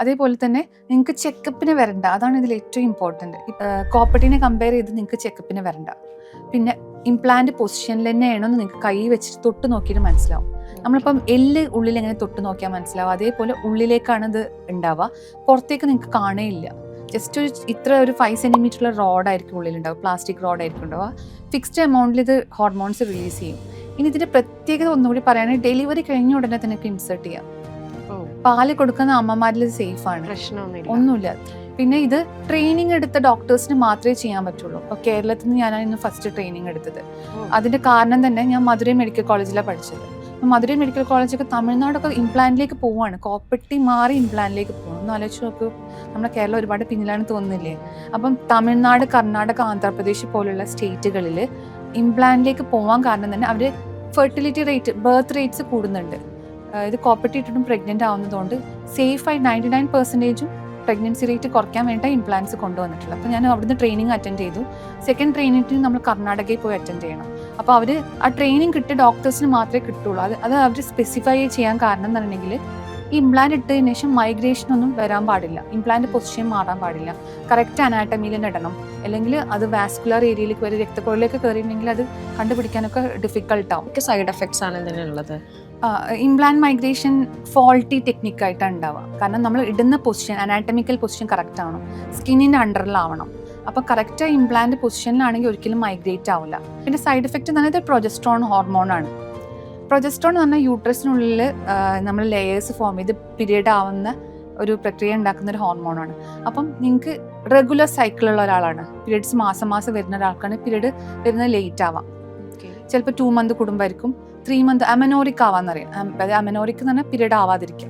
അതേപോലെ തന്നെ നിങ്ങൾക്ക് ചെക്കപ്പിന് വരണ്ട. അതാണ് ഇതിൽ ഏറ്റവും ഇമ്പോർട്ടന്റ് കോപ്പർട്ടീനെ കമ്പയർ ചെയ്ത് നിങ്ങൾക്ക് ചെക്കപ്പിന് വരണ്ട. പിന്നെ ഇംപ്ലാന്റ് പൊസിഷനിൽ തന്നെയാണോ എന്ന് നിങ്ങൾക്ക് കൈ വെച്ചിട്ട് തൊട്ട് നോക്കിയിട്ട് മനസ്സിലാവും. നമ്മളിപ്പം എല്ല് ഉള്ളിൽ എങ്ങനെ തൊട്ട് നോക്കിയാൽ മനസ്സിലാവും അതേപോലെ ഉള്ളിലേക്കാണ് ഇത് ഉണ്ടാവുക. പുറത്തേക്ക് നിങ്ങൾക്ക് കാണേയില്ല. ജസ്റ്റ് ഒരു ഇത്ര ഒരു ഫൈവ് സെന്റിമീറ്ററുള്ള റോഡായിരിക്കും ഉള്ളിലുണ്ടാവുക പ്ലാസ്റ്റിക് റോഡായിരിക്കും ഉണ്ടാവുക. ഫിക്സ്ഡ് എമൗണ്ടിൽ ഇത് ഹോർമോൺസ് റിലീസ് ചെയ്യും. ഇനി ഇതിന്റെ പ്രത്യേകത ഒന്നുകൂടി പറയുകയാണെങ്കിൽ ഡെലിവറി കഴിഞ്ഞ ഉടനെ തന്നെ ഇൻസേർട്ട് ചെയ്യാം. പാൽ കൊടുക്കുന്ന അമ്മമാരിൽ സേഫാണ് സേഫ് ആണ്. പ്രശ്നമൊന്നുമില്ല. ഒന്നുമില്ല. പിന്നെ ഇത് ട്രെയിനിങ് എടുത്ത ഡോക്ടേഴ്സിന് മാത്രമേ ചെയ്യാൻ പറ്റുള്ളൂ. അപ്പോൾ കേരളത്തിൽ നിന്ന് ഞാനാണ് ഇന്ന് ഫസ്റ്റ് ട്രെയിനിങ് എടുത്തത്. അതിന്റെ കാരണം തന്നെ ഞാൻ മധുരൈ മെഡിക്കൽ കോളേജിലാണ് പഠിച്ചത്. മധുരൈ മെഡിക്കൽ കോളേജൊക്കെ തമിഴ്നാടൊക്കെ ഇംപ്ലാന്റിലേക്ക് പോവാണ്. കോപ്പട്ടി മാറി ഇംപ്ലാന്റിലേക്ക് പോകണം ഒന്ന് ആലോചിച്ച് നോക്കൂ. നമ്മുടെ കേരളം ഒരുപാട് പിന്നിലാണ് തോന്നുന്നില്ലേ? അപ്പം തമിഴ്നാട് കർണാടക ആന്ധ്രാപ്രദേശ് പോലുള്ള സ്റ്റേറ്റുകളിൽ ഇംപ്ലാന്റിലേക്ക് പോകാൻ കാരണം തന്നെ അവർ ഫെർട്ടിലിറ്റി റേറ്റ് ബർത്ത് റേറ്റ്സ് കൂടുന്നുണ്ട്. ഇത് കോപ്പട്ടി ഇട്ടിട്ടും പ്രഗ്നന്റ് ആവുന്നതുകൊണ്ട് ആയി നയന്റി നയൻ പെർസെന്റേജും പ്രഗ്നൻസി റേറ്റ് കുറയ്ക്കാൻ വേണ്ടി ഇംപ്ലാൻസ് കൊണ്ടുവന്നിട്ടുള്ളത്. അപ്പോൾ ഞാൻ അവിടുന്ന് ട്രെയിനിങ് അറ്റൻഡ് ചെയ്തു. സെക്കൻഡ് ട്രെയിനിങ്ങിന് നമ്മൾ കർണാടകയിൽ പോയി അറ്റൻഡ് ചെയ്യണം. അപ്പോൾ അവർ ആ ട്രെയിനിങ് കിട്ടിയ ഡോക്ടേഴ്സിന് മാത്രമേ കിട്ടുള്ളൂ. അത് അത് അവർ സ്പെസിഫൈ ചെയ്യാൻ കാരണം എന്ന് പറഞ്ഞിട്ടുണ്ടെങ്കിൽ ഈ ഇംപ്ലാന്റ് ഇട്ടതിന് ശേഷം മൈഗ്രേഷൻ ഒന്നും വരാൻ പാടില്ല. ഇംപ്ലാന്റ് പൊസിഷൻ മാറാൻ പാടില്ല. കറക്റ്റ് അനാട്ടമിയിൽ ഇടണം. അല്ലെങ്കിൽ അത് വാസ്കുലർ ഏരിയയിലേക്ക് വരെ രക്തക്കുഴലിലേക്ക് കയറിയിട്ടുണ്ടെങ്കിൽ അത് കണ്ടുപിടിക്കാനൊക്കെ ഡിഫിക്കൽട്ടാവും സൈഡ് എഫക്ട്സ് ആണ് ഇതിനുള്ളത്. ഇംപ്ലാന്റ് മൈഗ്രേഷൻ ഫോൾട്ടി ടെക്നിക്കായിട്ടാണ് ഉണ്ടാവുക കാരണം നമ്മൾ ഇടുന്ന പൊസിഷൻ അനാറ്റമിക്കൽ പൊസിഷൻ കറക്റ്റ് ആവണം. സ്കിന്നിന്റെ അണ്ടറിലാവണം അപ്പോൾ കറക്റ്റ് ഇംപ്ലാന്റ് പൊസിഷനിലാണെങ്കിൽ ഒരിക്കലും മൈഗ്രേറ്റ് ആവില്ല പിന്നെ സൈഡ് എഫക്റ്റ് എന്ന് പറയുന്നത് പ്രൊജസ്ട്രോൺ ആണ്. പ്രൊജസ്ട്രോൺ എന്ന് പറഞ്ഞാൽ യൂട്രസിനുള്ളിൽ നമ്മൾ ലെയേഴ്സ് ഫോം ചെയ്ത് പീരീഡ് ആവുന്ന ഒരു പ്രക്രിയ ഉണ്ടാക്കുന്ന ഒരു ഹോർമോണാണ് അപ്പം നിങ്ങൾക്ക് റെഗുലർ സൈക്കിളുള്ള ഒരാളാണ്. പീരീഡ്സ് മാസം മാസം വരുന്ന ഒരാൾക്കാണ്. പീരീഡ് വരുന്നത് ലേറ്റ് ആവാം. ചിലപ്പോൾ ടു മന്ത് കുടുംബമായിരിക്കും ത്രീ മന്ത് അമനോറിക് ആവാന്നറിയാം. അമനോറിക് എന്ന് പറഞ്ഞാൽ പീരീഡ് ആവാതിരിക്കുക.